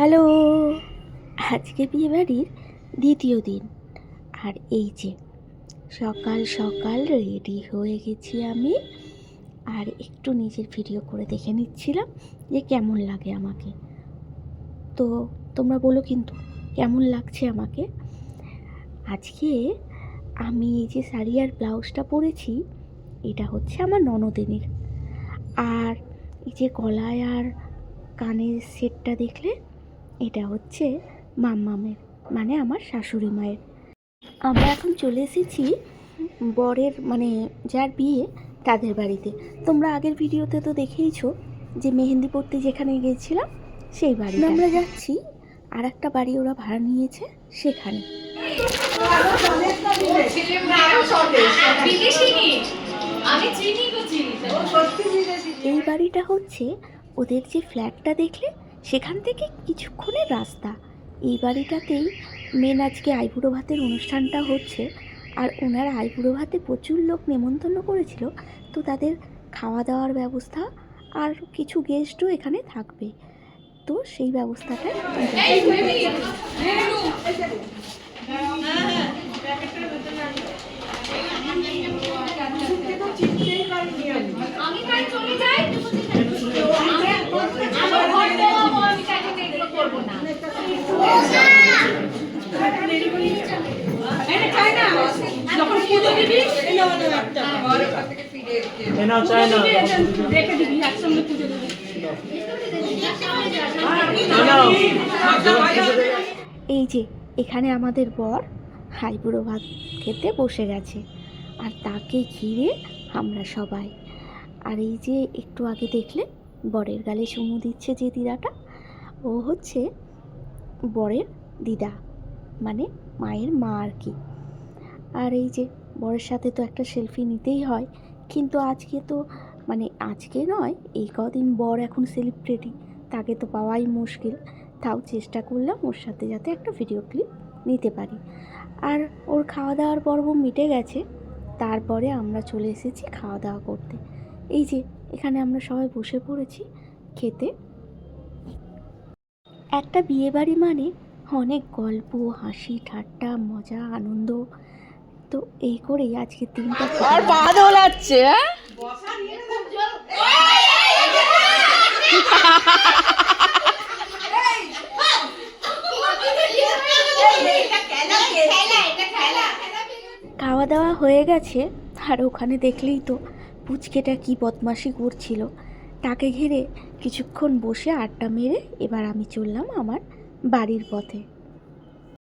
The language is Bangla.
হ্যালো, আজকে বিয়েবাড়ির দ্বিতীয় দিন। আর এই যে, সকাল সকাল রেডি হয়ে গেছি আমি। আর একটু নিজের ভিডিও করে দেখে নিচ্ছিলাম যে কেমন লাগে আমাকে। তো তোমরা বলো কিন্তু, কেমন লাগছে আমাকে? আজকে আমি এই যে শাড়ি আর ব্লাউজটা পরেছি, এটা হচ্ছে আমার ননদিনীর। আর এই যে গলায় আর কানের সেটটা দেখলে এটা হচ্ছে মাম্মামের মানে আমার শাশুড়ি মায়ের। আমরা এখন চলে এসেছি বরের মানে যার বিয়ে তাদের বাড়িতে। তোমরা আগের ভিডিওতে তো দেখেইছো যে মেহেন্দি পড়তে যেখানে গিয়েছিলাম, সেই বাড়ি আমরা যাচ্ছি আর একটা বাড়ি ওরা ভাড়া নিয়েছে সেখানে। এই বাড়িটা হচ্ছে ওদের যে ফ্ল্যাটটা দেখলে সেখান থেকে কিছুক্ষণের রাস্তা এই বাড়িটাতেই মেন আজকে আইবুড়ো ভাতের অনুষ্ঠানটা হচ্ছে আর ওনারা আইবুড়ো ভাতে প্রচুর লোক নেমন্তন্ন করেছিল তো তাদের খাওয়া দাওয়ার ব্যবস্থা আর কিছু গেস্টও এখানে থাকবে তো সেই ব্যবস্থাটাই এই যে, এখানে আমাদের বর হাইবুড়ো ভাত খেতে বসে গেছে, আর তাকে ঘিরে আমরা সবাই। আর এই যে, একটু আগে দেখলে বরের গালে চুমু দিচ্ছে যে দিদাটা, ও হচ্ছে বরের দিদা। মানে মায়ের মা আর কি। আর এই যে বরের সাথে তো একটা সেলফি নিতেই হয়, কিন্তু আজকে তো মানে আজকে নয়, এই কদিন বর এখন সেলিব্রিটি তাকে তো পাওয়াই মুশকিল। তাও চেষ্টা করলাম ওর সাথে যাতে একটা ভিডিও ক্লিপ নিতে পারি। আর ওর খাওয়া দাওয়ার পর্ব মিটে গেছে, তারপরে আমরা চলে এসেছি খাওয়া দাওয়া করতে। এই যে এখানে আমরা সবাই বসে পড়েছি খেতে। একটা বিয়েবাড়ি মানে অনেক গল্প হাসি ঠাট্টা মজা আনন্দ তো এই করেই আজকে তিনটা আর পা দোলাচ্ছে হ্যাঁ? খাওয়া দাওয়া হয়ে গেছে আর ওখানে দেখলেই তো পুচকেটা কি বদমাশি করছিল তাকে ঘিরে কিছুক্ষণ বসে আড্ডা মেরে এবার আমি চললাম আমার বাড়ির পথে।